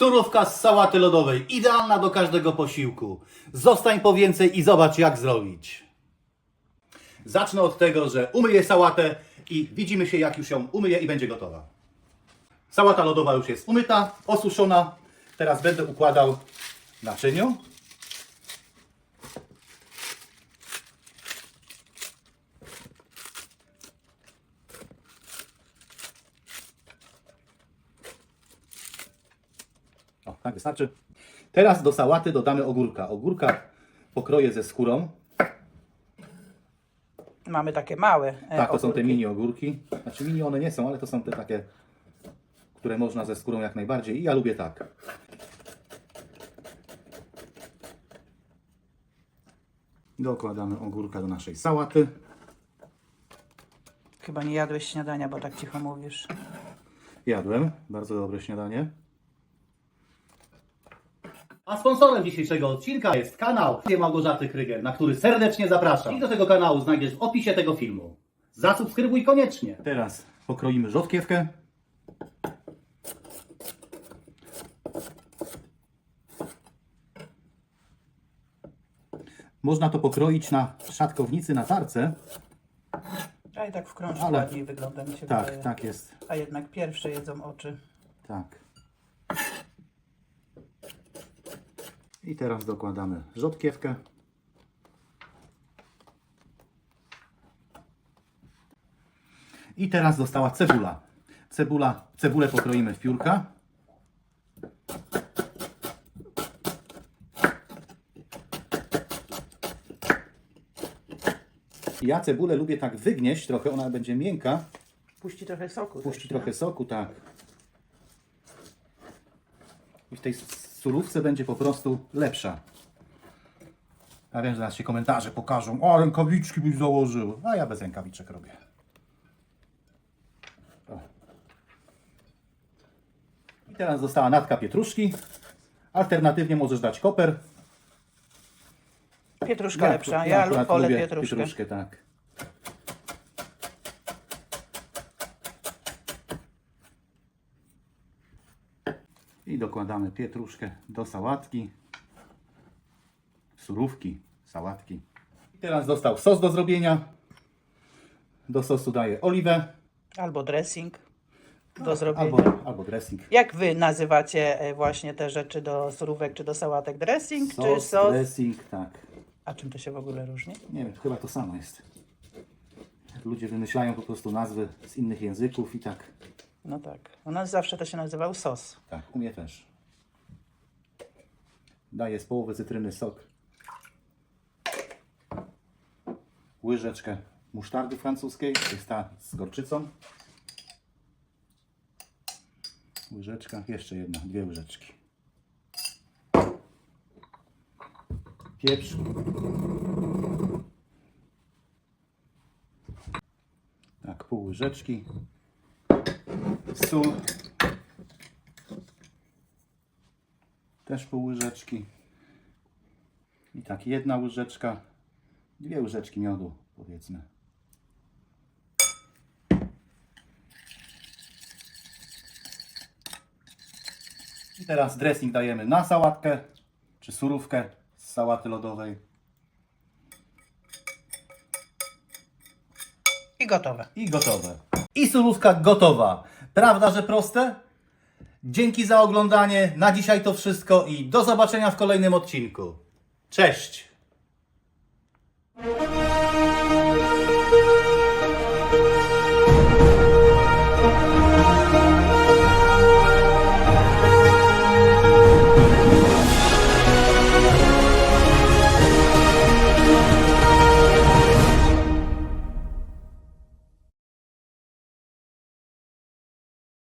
Surówka z sałaty lodowej, idealna do każdego posiłku. Zostań po więcej i zobacz jak zrobić. Zacznę od tego, że umyję sałatę i widzimy się jak już ją umyję i będzie gotowa. Sałata lodowa już jest umyta, osuszona. Teraz będę układał naczyniu. Tak wystarczy. Teraz do sałaty dodamy ogórka. Ogórka pokroję ze skórą. Mamy takie małe. e, Tak, to są te ogórki. mini ogórki. Znaczy mini one nie są, ale to są te takie, które można ze skórą jak najbardziej. I ja lubię tak. Dokładamy ogórka do naszej sałaty. Chyba nie jadłeś śniadania, bo tak cicho mówisz. Jadłem. Bardzo dobre śniadanie. A sponsorem dzisiejszego odcinka jest kanał Małgorzaty Kryger, na który serdecznie zapraszam. I do tego kanału znajdziesz w opisie tego filmu. Zasubskrybuj koniecznie. Teraz pokroimy rzodkiewkę. Można to pokroić na szatkownicy, na tarce. A i tak w krążku Ale- ładniej wygląda mi się Tak, wydaje. tak jest. A jednak pierwsze jedzą oczy. Tak. I teraz dokładamy rzodkiewkę. I teraz została cebula. Cebula, cebulę pokroimy w piórka. Ja cebulę lubię tak wygnieść trochę, ona będzie miękka. Puści trochę soku. Puści też, trochę soku, tak. I w tej surówce będzie po prostu lepsza. Ja wiem, że zaraz się komentarze pokażą. O, rękawiczki byś założył. A ja bez rękawiczek robię. O. I teraz została natka pietruszki. Alternatywnie możesz dać koper. Pietruszka lepsza. Ja, lub wolę lubię pietruszkę. pietruszkę, tak. I dokładamy pietruszkę do sałatki. Surówki, sałatki. I teraz został sos do zrobienia. Do sosu daję oliwę Albo dressing do zrobienia. albo, albo dressing. Jak wy nazywacie e, właśnie te rzeczy do surówek czy do sałatek? Dressing czy Sos, sos? dressing, tak. A czym to się w ogóle różni? Nie wiem, chyba to samo jest. Ludzie wymyślają po prostu nazwy z innych języków i tak. No tak. U nas zawsze to się nazywał sos. Tak, u mnie też. Daję z połowy cytryny sok. Łyżeczkę musztardy francuskiej, to jest ta z gorczycą. Łyżeczka, jeszcze jedna, dwie łyżeczki. Pieprz. Tak, pół łyżeczki. Sól. Też pół łyżeczki. I tak, jedna łyżeczka, dwie łyżeczki miodu, powiedzmy. I teraz dressing dajemy na sałatkę, czy surówkę z sałaty lodowej. I gotowe. I gotowe. I surówka gotowa. Prawda, że proste? Dzięki za oglądanie. Na dzisiaj to wszystko i do zobaczenia w kolejnym odcinku. Cześć!